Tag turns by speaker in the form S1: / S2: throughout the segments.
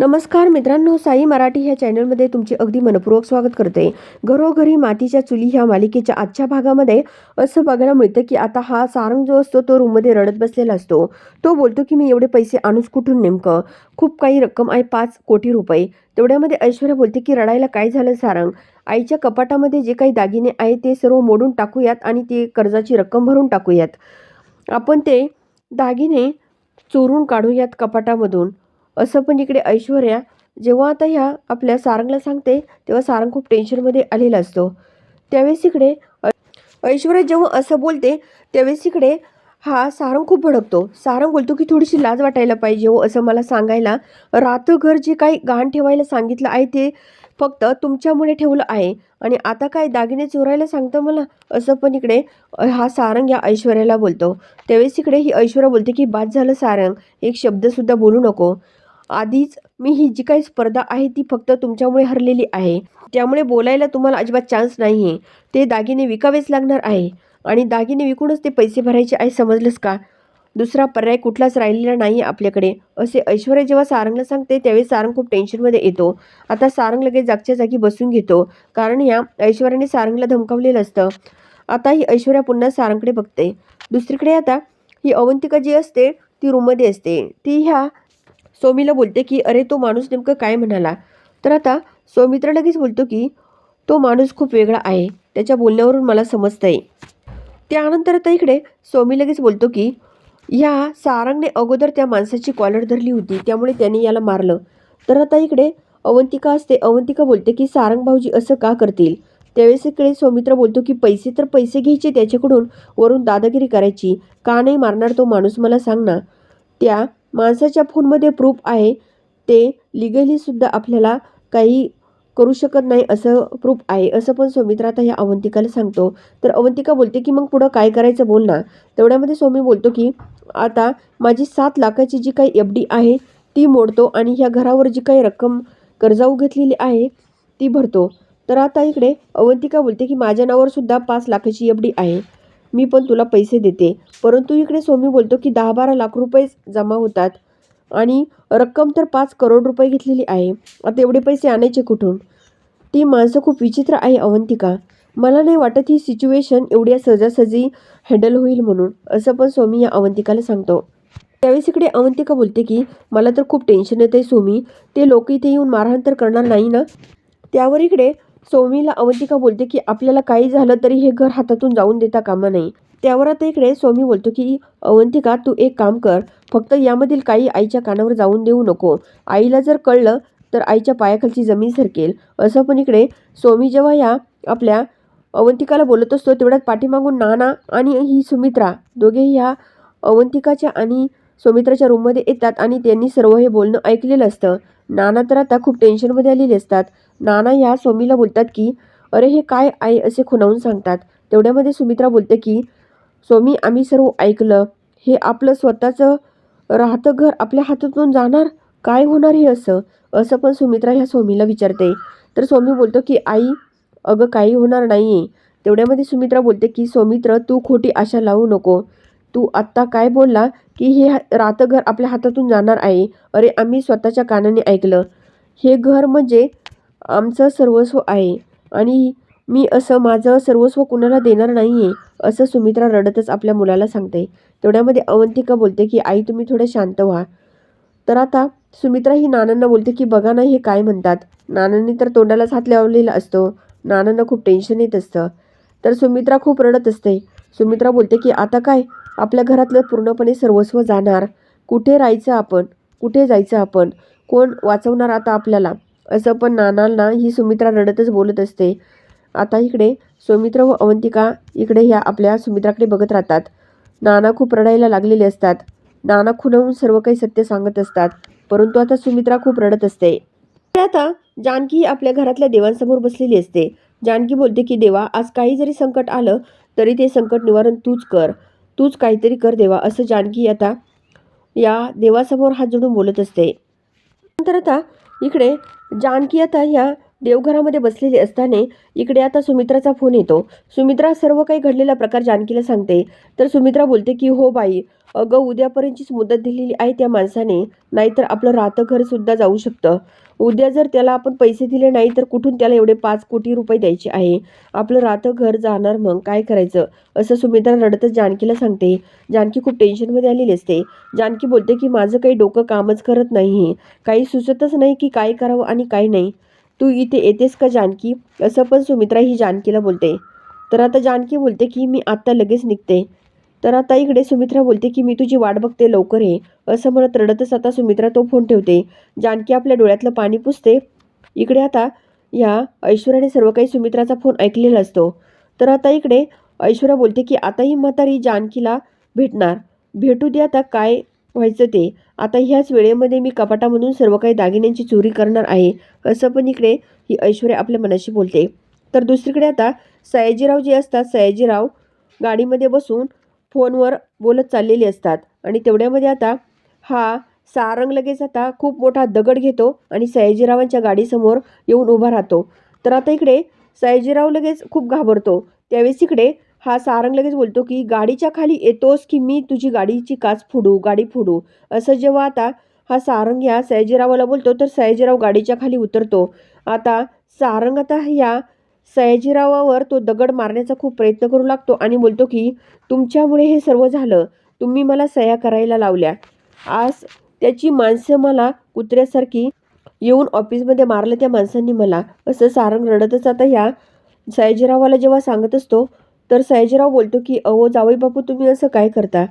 S1: नमस्कार मित्रांनो साई मराठी ह्या चॅनलमध्ये तुमचे अगदी मनपूर्वक स्वागत करते. घरोघरी मातीच्या चुली ह्या मालिकेच्या आजच्या भागामध्ये असं बघायला मिळतं की आता हा सारंग जो असतो तो रूममध्ये रडत बसलेला असतो. तो बोलतो की मी एवढे पैसे आणूच कुठून नेमकं? खूप काही रक्कम आहे पाच कोटी रुपये. तेवढ्यामध्ये ऐश्वर्या बोलते की रडायला काय झालं सारंग? आईच्या कपाटामध्ये जे काही दागिने आहे ते सर्व मोडून टाकूयात आणि ते कर्जाची रक्कम भरून टाकूयात. आपण ते दागिने चोरून काढूयात कपाटामधून. असं पण इकडे ऐश्वर्या जेव्हा आता ह्या आपल्या सारंगला सांगते तेव्हा सारंग खूप टेन्शनमध्ये आलेला असतो. त्यावेळेस इकडे ऐश्वर्या जेव्हा असं बोलते त्यावेळेस इकडे हा सारंग खूप भडकतो. सारंग बोलतो की थोडीशी लाज वाटायला पाहिजे हो असं मला सांगायला. रात्रभर जे काही गहाण ठेवायला सांगितलं आहे ते फक्त तुमच्यामुळे ठेवलं आहे. आणि आता काय दागिने चोरायला सांगतं मला? असं पण इकडे हा सारंग या ऐश्वर्याला बोलतो. त्यावेळेस इकडे ही ऐश्वर्या बोलते की बाद झालं सारंग. एक शब्दसुद्धा बोलू नको. आधीच मी ही जी काही स्पर्धा आहे ती फक्त तुमच्यामुळे हरलेली आहे. त्यामुळे बोलायला तुम्हाला अजिबात चान्स नाही आहे ते दागिने विकावेच लागणार आहे. आणि दागिने विकूनच ते पैसे भरायचे आहे समजलंस का? दुसरा पर्याय कुठलाच राहिलेला नाही आहे आपल्याकडे असे ऐश्वर्या जेव्हा सारंगला सांगते त्यावेळी सारंग खूप टेन्शनमध्ये येतो. आता सारंग लगेच जागच्या जागी बसून घेतो. कारण या ऐश्वर्याने सारंगला धमकावलेलं असतं. आता ही ऐश्वर्या पुन्हा सारंगकडे बघते. दुसरीकडे आता ही अवंतिका जी असते ती रूममध्ये असते. ती ह्या सौमीला बोलते की अरे तो माणूस नेमकं काय म्हणाला? तर आता सौमित्र लगेच बोलतो की तो माणूस खूप वेगळा आहे. त्याच्या बोलण्यावरून मला समजतंय. त्यानंतर आता इकडे सौमी लगेच बोलतो की ह्या सारंगने अगोदर त्या माणसाची कॉलर धरली होती. त्यामुळे त्याने याला मारलं. तर आता इकडे अवंतिका असते. अवंतिका बोलते की सारंग भाऊजी असं का करतील? त्यावेळेस इकडे सौमित्र बोलतो की पैसे तर पैसे घ्यायचे त्याच्याकडून. वरून दादागिरी करायची. का नाही मारणार तो माणूस? मला सांग ना. त्या माणसाच्या फोनमध्ये प्रूफ आहे ते लिगलीसुद्धा आपल्याला काही करू शकत नाही असं प्रूफ आहे असं पण सौमित्र आता ह्या अवंतिकाला सांगतो. तर अवंतिका बोलते की मग पुढं काय करायचं बोल ना. तेवढ्यामध्ये सौमी बोलतो की आता माझी सात लाखाची जी काही एफ डी आहे ती मोडतो आणि ह्या घरावर जी काही रक्कम कर्जाऊ घेतलेली आहे ती भरतो. तर आता इकडे अवंतिका बोलते की माझ्या नावावर सुद्धा पाच लाखाची एफ डी आहे. मी पण तुला पैसे देते. परंतु इकडे सोमी बोलतो की दहा बारा लाख रुपये जमा होतात आणि रक्कम तर पाच करोड रुपये घेतलेली आहे. आता एवढे पैसे आणायचे कुठून? ती माणसं खूप विचित्र आहे अवंतिका. मला नाही वाटत ही सिच्युएशन एवढ्या सहजासहजी हँडल होईल म्हणून असं पण सोमी या अवंतिकाला सांगतो. त्यावेळेस इकडे अवंतिका बोलते की मला तर खूप टेन्शन येते आहे सोमी ते लोक इथे येऊन मारहाण तर करणार नाही ना? त्यावर इकडे स्वामीला अवंतिका बोलते की आपल्याला काही झालं तरी हे घर हातातून जाऊन देता कामा नाही. त्यावर आता इकडे स्वामी बोलतो की अवंतिका तू एक काम कर. फक्त यामधील काही आईच्या कानावर जाऊन देऊ नको. आईला जर कळलं तर आईच्या पायाखालची जमीन सरकेल. असं पण इकडे स्वामी जेव्हा या आपल्या अवंतिकाला बोलत असतो तेवढ्यात पाठीमागून नाना आणि ही सुमित्रा दोघेही ह्या अवंतिकाच्या आणि सुमित्राच्या रूममध्ये येतात आणि त्यांनी सर्व हे बोलणं ऐकलेलं असतं. नाना तर आता खूप टेन्शनमध्ये आलेले असतात. नाना या स्वामीला बोलतात की अरे हे काय आहे असे खुणावून सांगतात? तेवढ्यामध्ये सुमित्रा बोलते की स्वामी आम्ही सर्व ऐकलं. हे आपलं स्वतःचं राहतं घर आपल्या हातातून जाणार? काय होणार हे असं? असं पण सुमित्रा ह्या स्वामीला विचारते. तर स्वामी बोलतो की आई अगं काही होणार नाही आहे तेवढ्यामध्ये सुमित्रा बोलते की सौमित्र तू खोटी आशा लावू नको. तू आत्ता काय बोलला की हे राहतं घर आपल्या हातातून जाणार आहे. अरे आम्ही स्वतःच्या कानाने ऐकलं. हे घर म्हणजे आमचं सर्वस्व आहे आणि मी असं माझं सर्वस्व कुणाला देणार नाही आहे असं सुमित्रा रडतच आपल्या मुलाला सांगते. तेवढ्यामध्ये अवंतिका बोलते की आई तुम्ही थोडं शांत व्हा. तर आता सुमित्रा ही नानांना बोलते की बघा ना हे काय म्हणतात. नानांनी तर तोंडालाच हात लावलेला असतो. नानांना खूप टेन्शन येत असतं. तर सुमित्रा खूप रडत असते. सुमित्रा बोलते की आता काय? आपल्या घरातलं पूर्णपणे सर्वस्व जाणार. कुठे राहायचं आपण? कुठे जायचं आपण? कोण वाचवणार आता आपल्याला? असं पण नानांना ही सुमित्रा रडतच बोलत असते. आता इकडे सुमित्रा व अवंतिका इकडे ह्या आपल्या सुमित्राकडे बघत राहतात. नाना खूप रडायला लागलेले असतात. नाना खुणावून सर्व काही सत्य सांगत असतात. परंतु आता सुमित्रा खूप रडत असते. आता जानकी ही आपल्या घरातल्या देवांसमोर बसलेली असते. जानकी बोलते की देवा आज काही जरी संकट आलं तरी ते संकट निवारण तूच कर. तूच काहीतरी कर देवा असं जानकी आता या देवासमोर हात जोडून बोलत असते. नंतर आता इकडे जानकी आता ह्या देवघरामध्ये बसलेली असताना इकडे आता सुमित्राचा फोन येतो. सुमित्रा सर्व काही घडलेला प्रकार जानकीला सांगते. तर सुमित्रा बोलते की हो बाई अगं उद्यापर्यंतचीच मुदत दिलेली आहे त्या माणसाने. नाहीतर आपलं राहतं घरसुद्धा जाऊ शकतं. उद्या जर त्याला आपण पैसे दिले नाही तर कुठून त्याला एवढे पाच कोटी रुपये द्यायचे आहे? आपलं राहतं घर जाणार मग काय करायचं? असं सुमित्रा रडतच जानकीला सांगते. जानकी खूप टेन्शनमध्ये आलेली असते. जानकी बोलते की माझं काही डोकं कामच करत नाही काही सुचतच नाही की काय करावं आणि काय नाही. तू इथे येतेस का जानकी? असं पण सुमित्रा ही जानकीला बोलते. तर आता जानकी बोलते की मी आत्ता लगेच निघते. तर आता इकडे सुमित्रा बोलते की मी तुझी वाट बघते लवकर ये. असं म्हणत रडतच आता सुमित्रा तो फोन ठेवते. जानकी आपल्या डोळ्यातलं पाणी पुसते. इकडे आता या ऐश्वर्याने सर्व काही सुमित्राचा फोन ऐकलेला असतो. तर आता इकडे ऐश्वर्या बोलते की आता ही म्हातारी जानकीला भेटणार. भेटू दे आता काय व्हायचं ते. आता ह्याच वेळेमध्ये मी कपाटामधून सर्व काही दागिन्यांची चोरी करणार आहे. असं पण इकडे ही ऐश्वर्या आपल्या मनाशी बोलते. तर दुसरीकडे आता सयाजीराव जे असतात सयाजीराव गाडीमध्ये बसून फोनवर बोलत चाललेली असतात. आणि तेवढ्यामध्ये आता हा सारंग लगेच आता खूप मोठा दगड घेतो आणि सयाजीरावांच्या गाडीसमोर येऊन उभा राहतो. तर आता इकडे सयाजीराव लगेच खूप घाबरतो. त्यावेळेस इकडे हा सारंग लगेच बोलतो की गाडीच्या खाली येतोस की मी तुझी गाडीची काच फोडू गाडी फोडू? असं जेव्हा आता हा सारंग या सयाजीरावाला बोलतो तर सयाजीराव गाडीच्या खाली उतरतो. आता सारंग आता ह्या सयाजीरावावर तो दगड मारण्याचा खूप प्रयत्न करू लागतो आणि बोलतो की तुमच्यामुळे हे सर्व झालं. तुम्ही मला सह्या करायला लावल्या. आज त्याची माणसं मला कुत्र्यासारखी येऊन ऑफिसमध्ये मारलं त्या माणसांनी मला. असं सारंग रडतच आता ह्या सयाजीरावाला जेव्हा सांगत असतो तर सयाजीराव बोलतो की अहो जावई बापू तुम्ही असं काय करता?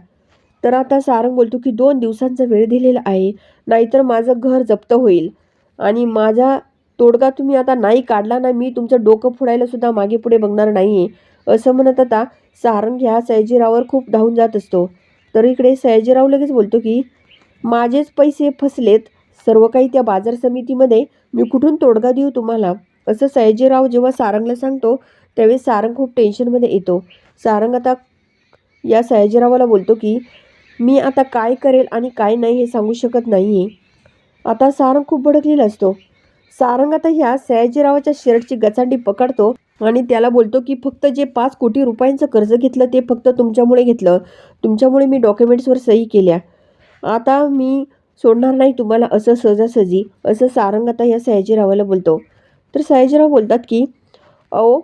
S1: तर आता सारंग बोलतो की दोन दिवसांचा वेळ दिलेला आहे. नाहीतर माझं घर जप्त होईल आणि माझा तोडगा तुम्ही आता नाही काढला ना मी तुमचं डोकं फोडायला सुद्धा मागे पुढे बघणार नाही आहे असं म्हणत आता सारंग ह्या सयाजीरावर खूप धावून जात असतो. तर इकडे सयाजीराव लगेच बोलतो की माझेच पैसे फसलेत. सर्व काही त्या बाजार समितीमध्ये. मी कुठून तोडगा देऊ तुम्हाला? असं सयाजीराव जेव्हा सारंगला सांगतो त्यावेळेस सारंग खूप टेन्शनमध्ये येतो. सारंग आता या सयाजीरावाला बोलतो की मी आता काय करेल आणि काय नाही हे सांगू शकत नाही आहे आता सारंग खूप भडकलेला असतो. सारंग आता ह्या सयाजीरावाच्या शर्टची गचांडी पकडतो आणि त्याला बोलतो की फक्त जे पाच कोटी रुपयांचं कर्ज घेतलं ते फक्त तुमच्यामुळे घेतलं. तुमच्यामुळे मी डॉक्युमेंट्सवर सही केल्या. आता मी सोडणार नाही तुम्हाला असं सहजासहजी असं सारंग आता ह्या सयाजीरावाला बोलतो. तर सयाजीराव बोलतात की अहो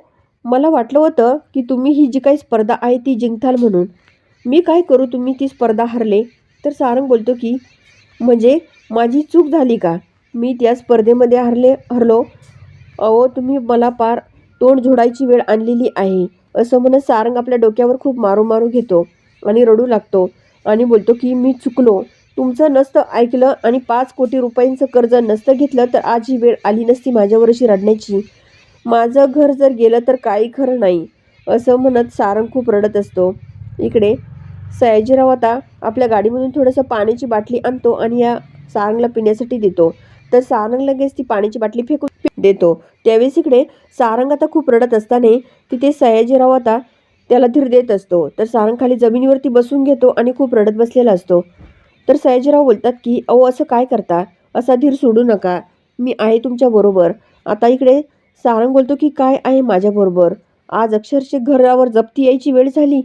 S1: मला वाटलं होतं की तुम्ही ही जी काही स्पर्धा आहे ती जिंकताल म्हणून. मी काय करू तुम्ही ती स्पर्धा हरले? तर सारंग बोलतो की म्हणजे माझी चूक झाली का? मी त्या स्पर्धेमध्ये हरले हरलो. अहो तुम्ही मला पार तोंड झोडायची वेळ आणलेली आहे असं म्हणत सारंग आपल्या डोक्यावर खूप मारू मारू घेतो आणि रडू लागतो आणि बोलतो की मी चुकलो. तुमचं नसतं ऐकलं आणि पाच कोटी रुपयांचं कर्ज नसतं घेतलं तर आज ही वेळ आली नसती माझ्यावर अशी रडण्याची. माझं घर जर गेलं तर काही खरं नाही असं म्हणत सारंग खूप रडत असतो. इकडे सयाजीराव आता आपल्या गाडीमधून थोडंसं पाण्याची बाटली आणतो आणि या सारंगला पिण्यासाठी देतो. तर सारंग लगेच ती पाण्याची बाटली फेकून देतो. त्यावेळेस इकडे सारंग आता खूप रडत असताना तिथे सयाजीराव आता त्याला धीर देत असतो. तर सारंग खाली जमिनीवरती बसून घेतो आणि खूप रडत बसलेला असतो. तर सयाजीराव बोलतात की अहो असं काय करता? असा धीर सोडू नका. मी आहे तुमच्याबरोबर आता इकडे सारंग बोलतो की काय आहे माझ्याबरोबर आज अक्षरशः घरावर जप्ती यायची वेळ झाली.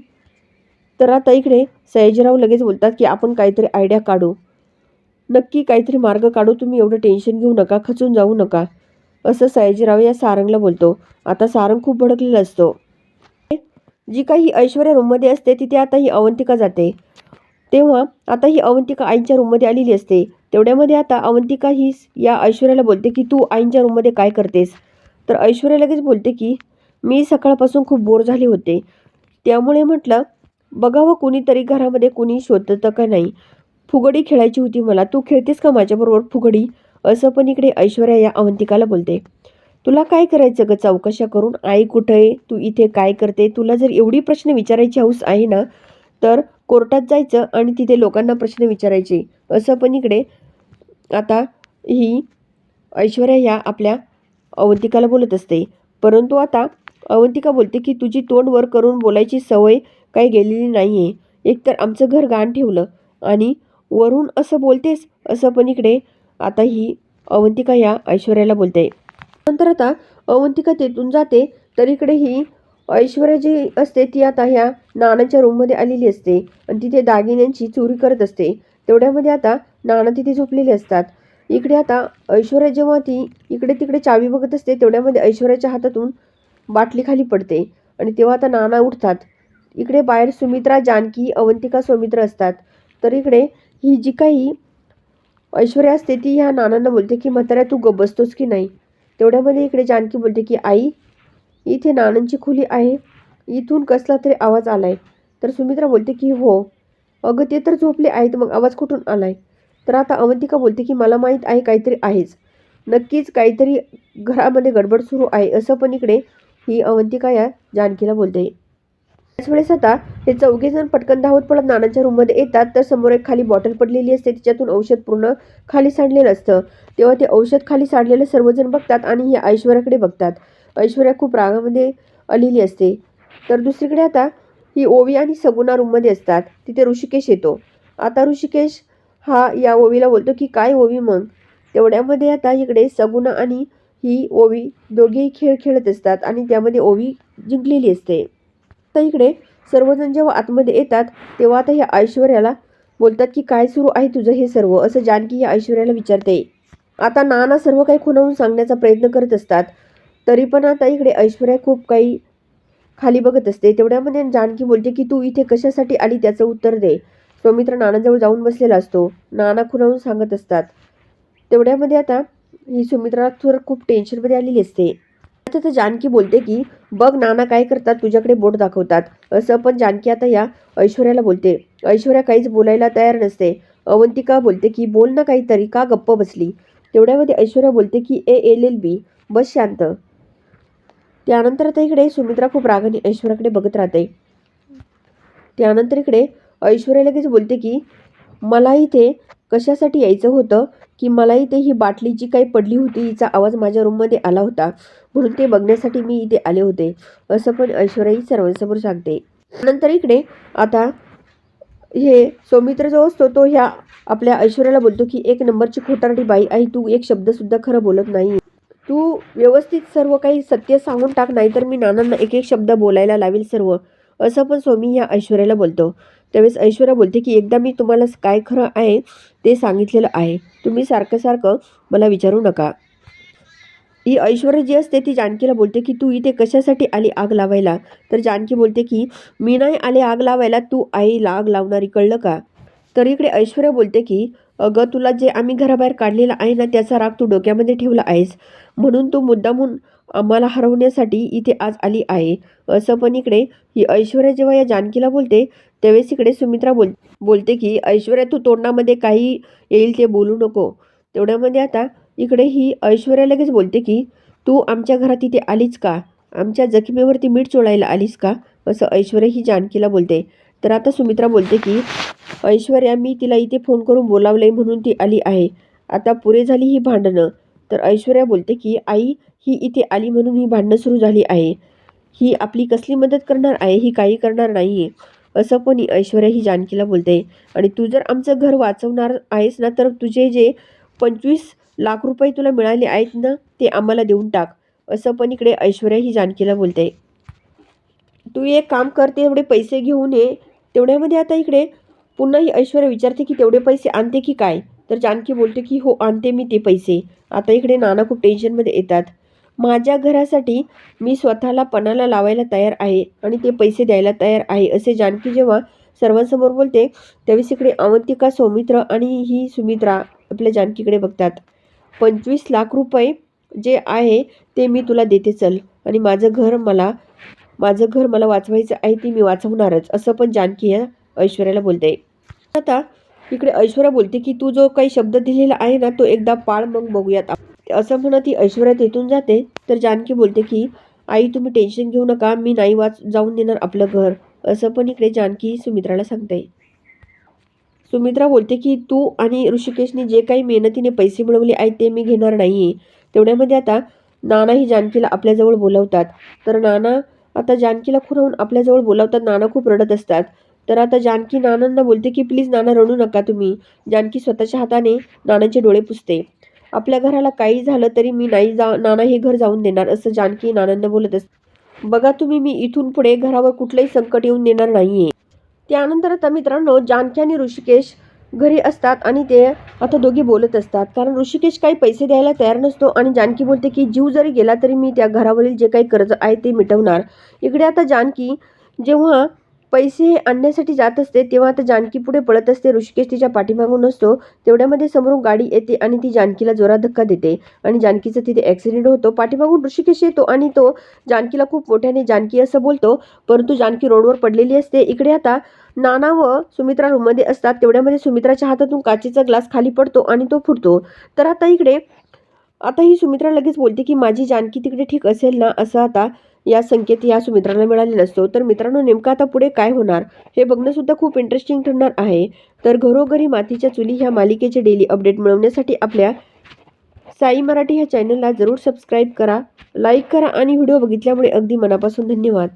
S1: तर आता इकडे सयाजीराव लगेच बोलतात की आपण काहीतरी आयडिया काढू. नक्की काहीतरी मार्ग काढू तुम्ही एवढं टेन्शन घेऊ नका खचून जाऊ नका. असं सयाजीराव या सारंगला बोलतो. आता सारंग खूप भडकलेला असतो. जी काही ऐश्वर्या रूममध्ये असते तिथे आता ही अवंतिका जाते. तेव्हा आता ही अवंतिका आईंच्या रूममध्ये आलेली असते. तेवढ्यामध्ये आता अवंतिका ही या ऐश्वर्याला बोलते की तू आईंच्या रूममध्ये काय करतेस? तर ऐश्वर्या लगेच बोलते की मी सकाळपासून खूप बोर झाले होते. त्यामुळे म्हटलं बघावं कुणीतरी घरामध्ये कुणी शोधतं का नाही. फुगडी खेळायची होती मला. तू खेळतेस का माझ्याबरोबर फुगडी? असं पण इकडे ऐश्वर्या या अवंतिकाला बोलते. तुला काय करायचं ग चौकशा करून? आई कुठं आहे? तू इथे काय करते? तुला जर एवढी प्रश्न विचारायची हौस आहे ना तर कोर्टात जायचं आणि तिथे लोकांना प्रश्न विचारायचे. असं पण इकडे आता ही ऐश्वर्या या आपल्या अवंतिकाला बोलत असते. परंतु आता अवंतिका बोलते की तुझी तोंड वर करून बोलायची सवय काही गेलेली नाही आहे एकतर आमचं घर गाण ठेवलं आणि वरून असं बोलतेस असं पण इकडे. आता ही अवंतिका या ऐश्वर्याला बोलते. नंतर आता अवंतिका तेथून जाते तर इकडे ही ऐश्वर्या जी असते ती आता ह्या नानाच्या रूममध्ये आलेली असते. आणि तिथे दागिन्यांची चोरी करत असते. तेवढ्यामध्ये आता नाना तिथे झोपलेले असतात. इकडे आता ऐश्वर्या जेव्हा ती इकडे तिकडे चावी बघत असते तेवढ्यामध्ये ऐश्वर्याच्या हातातून बाटली खाली पडते. आणि तेव्हा आता नाना उठतात. इकडे बाहेर सुमित्रा जानकी अवंतिका सौमित्र असतात. तर इकडे ही जी काही ऐश्वर्या असते ती ह्या नानांना बोलते की म्हाताऱ्या तू गप बसतोस की नाही? तेवढ्यामध्ये इकडे जानकी बोलते की आई इथे नानांची खोली आहे. इथून कसला तरी आवाज आलाय. तर सुमित्रा बोलते की हो. अगं ते तर झोपले आहेत मग आवाज कुठून आलाय? तर आता अवंतिका बोलते की मला माहीत आहे काहीतरी आहेच. नक्कीच काहीतरी घरामध्ये गडबड सुरू आहे. असं पण इकडे ही अवंतिका या जानकीला बोलते. त्याच वेळेस आता हे चौघेजण पटकन धावत पडत नानांच्या रूममध्ये येतात तर समोर एक खाली बॉटल पडलेली असते तिच्यातून औषध पूर्ण खाली सांडलेलं असतं. तेव्हा ते औषध खाली सांडलेलं सर्वजण बघतात आणि ही ऐश्वर्याकडे बघतात. ऐश्वर्या खूप रागामध्ये आलेली असते. तर दुसरीकडे आता ही ओवी आणि सगुणा रूममध्ये असतात. तिथे ऋषिकेश येतो. आता ऋषिकेश हा या ओवीला बोलतो की काय ओवी मग? तेवढ्यामध्ये आता इकडे सगुणा आणि ही ओवी दोघेही खेळ खेळत असतात आणि त्यामध्ये ओवी जिंकलेली असते. तर इकडे सर्वजण जेव्हा आतमध्ये येतात तेव्हा आता ह्या ऐश्वर्याला बोलतात की काय सुरू आहे तुझं हे सर्व? असं जानकी या ऐश्वर्याला विचारते. आता नाना सर्व काही खुणावून सांगण्याचा प्रयत्न करत असतात तरी पण आता इकडे ऐश्वर्या खूप काही खाली बघत असते. तेवढ्यामध्ये जानकी बोलते की तू इथे कशासाठी आली त्याचं उत्तर दे. सौमित्र नानाजवळ जाऊन बसलेला असतो. नाना खुणावून सांगत असतात. तेवढ्यामध्ये आता ही सुमित्रा थोडं खूप टेन्शनमध्ये आलेली असते. तर जानकी बोलते की बघ नाना काय करतात तुझ्याकडे बोट दाखवतात. असं पण जानकी आता या ऐश्वर्याला बोलते. ऐश्वर्या काहीच बोलायला तयार नसते. अवंतिका बोलते की बोल ना काहीतरी का गप्प बसली? तेवढ्यामध्ये ऐश्वर्या बोलते की ए एल एल बी बस शांत. त्यानंतर आता इकडे सुमित्रा खूप रागाने ऐश्वर्याकडे बघत राहते. त्यानंतर इकडे ऐश्वर्या लगेच बोलते की मला इथे कशासाठी यायचं होतं की मला इथे ही बाटली जी काही पडली होती हिचा आवाज माझ्या रूममध्ये आला होता. म्हणून ते बघण्यासाठी मी इथे आले होते. असं पण ऐश्वर्याही सर्वांसमोर सांगते. नंतर इकडे आता हे सौमित्र जो असतो तो ह्या आपल्या ऐश्वर्याला बोलतो की एक नंबरची खोटारडी बाई आई तू एक शब्दसुद्धा खरं बोलत नाही. तू व्यवस्थित सर्व काही सत्य सांगून टाक नाही तर मी नानांना एक एक शब्द बोलायला लावेल सर्व. असं पण स्वामी ह्या ऐश्वर्याला बोलतो. त्यावेळेस ऐश्वर्या बोलते की एकदा मी तुम्हाला काय खरं आहे ते सांगितलेलं आहे. तुम्ही सारखं सारखं मला विचारू नका. ही ऐश्वर्या जी असते ती जानकीला बोलते की तू इथे कशासाठी आली आग लावायला? तर जानकी बोलते की मी नाही आले आग लावायला तू आईला आग लावणारी कळलं का? तर इकडे ऐश्वर्या बोलते की अगं तुला जे आम्ही घराबाहेर काढलेला आहे ना त्याचा राग तू डोक्यामध्ये ठेवला आहेस. म्हणून तू मुद्दामून आम्हाला हरवण्यासाठी इथे आज आली आहे. असं पण इकडे ही ऐश्वर्या जेव्हा या जानकीला बोलते त्यावेळेस इकडे सुमित्रा बोल बोलते की ऐश्वर्या तू तोंडामध्ये काही येईल ते बोलू नको. तेवढ्यामध्ये आता इकडे ही ऐश्वर्या लगेच बोलते की तू आमच्या घरात इथे आलीच का? आमच्या जखमेवरती मीठ चोळायला आलीस का? असं ऐश्वर्या ही जानकीला बोलते. तर आता सुमित्रा बोलते की ऐश्वर्या मी तिला इथे फोन करून बोलावलंय म्हणून ती आली आहे. आता पुरे झाली ही भांडणं. तर ऐश्वर्या बोलते की आई ही इथे आली म्हणून ही भांडणं सुरू झाली आहे. ही आपली कसली मदत करणार आहे? ही काही करणार नाही आहे असं पण ऐश्वर्या ही जानकीला बोलते. आणि तू जर आमचं घर वाचवणार आहेस ना तर तुझे जे पंचवीस लाख रुपये तुला मिळाले आहेत ना ते आम्हाला देऊन टाक. असं पण इकडे ऐश्वर्या ही जानकीला बोलते. तू एक काम कर ते एवढे पैसे घेऊन ये. तेवढ्यामध्ये आता इकडे पुन्हा ही ऐश्वर्या विचारते की तेवढे पैसे आणते की काय? तर जानकी बोलते की हो आणते मी ते पैसे. आता इकडे नाना खूप टेन्शनमध्ये येतात. माझ्या घरासाठी मी स्वतःला पणाला लावायला तयार आहे आणि ते पैसे द्यायला तयार आहे असे जानकी जेव्हा सर्वांसमोर बोलते त्यावेळेस इकडे अवंतिका सौमित्र आणि ही सुमित्रा आपल्या जानकीकडे बघतात. पंचवीस लाख रुपये जे आहे ते मी तुला देते चल आणि माझं घर मला माझं घर मला वाचवायचं आहे ते मी वाचवणारच असं पण जानकी या ऐश्वर्याला बोलते. आता इकडे ऐश्वर्या बोलते की तू जो काही शब्द दिलेला आहे ना तो एकदा पाळ मग बघूयात आप- असं म्हणत ती ऐश्वर्या तेथून जाते. तर जानकी बोलते की आई तुम्ही टेन्शन घेऊ नका. मी नाही वाच जाऊन देणार आपलं घर. असं पण इकडे जानकी सुमित्राला सांगते. सुमित्रा बोलते की तू आणि ऋषिकेशने जे काही मेहनतीने पैसे मिळवले आहेत ते मी घेणार नाही तेवढ्यामध्ये आता नाना ही जानकीला आपल्याजवळ बोलवतात. तर नाना आता जानकीला खुरावून आपल्याजवळ बोलावतात. नाना खूप रडत असतात. तर आता जानकी नानांना बोलते की प्लीज नाना रडू नका तुम्ही. जानकी स्वतःच्या हाताने नानांचे डोळे पुसते. आपल्या घराला काही झालं तरी मी नाही जा नाना हे घर जाऊन देणार असं जानकी नानांना बोलत असते बघा तुम्ही मी इथून पुढे घरावर कुठलंही संकट येऊन देणार नाहीये. त्यानंतर आता मित्रांनो जानकी आणि ऋषिकेश घरी असतात आणि ते आता दोघे बोलत असतात. कारण ऋषिकेश काही पैसे द्यायला तयार नसतो आणि जानकी बोलते की जीव जरी गेला तरी मी त्या घरावरील जे काही कर्ज आहे ते मिटवणार. इकडे आता जानकी जेव्हा पैसे आणण्यासाठी जात असते तेव्हा आता जानकी पुढे पळत असते ऋषिकेश तिच्या पाठीमागून असतो तेवढ्यामध्ये समोरून गाडी येते आणि ती जानकीला जोरात धक्का देते. आणि जानकीचा तिथे ॲक्सिडेंट होतो. पाठीमागून ऋषिकेश येतो आणि तो जानकीला खूप मोठ्याने जानकी असं बोलतो परंतु जानकी रोडवर पडलेली असते. इकडे आता नाना व सुमित्रा रूममध्ये असतात. तेवढ्यामध्ये सुमित्राच्या हातातून काचेचा ग्लास खाली पडतो आणि तो फुटतो. तर आता इकडे आता ही सुमित्रा लगेच बोलते की माझी जानकी तिकडे ठीक असेल ना? असं आता या संकेत ह्या सुमित्राला मिळालेला असतो. तर मित्रांनो नेमकं आता पुढे काय होणार? हे बघणंसुद्धा खूप इंटरेस्टिंग ठरणार आहे. तर घरोघरी मातीच्या चुली ह्या मालिकेचे डेली अपडेट मिळवण्यासाठी आपल्या साई मराठी ह्या चॅनलला जरूर सबस्क्राईब करा लाईक करा आणि व्हिडिओ बघितल्यामुळे अगदी मनापासून धन्यवाद.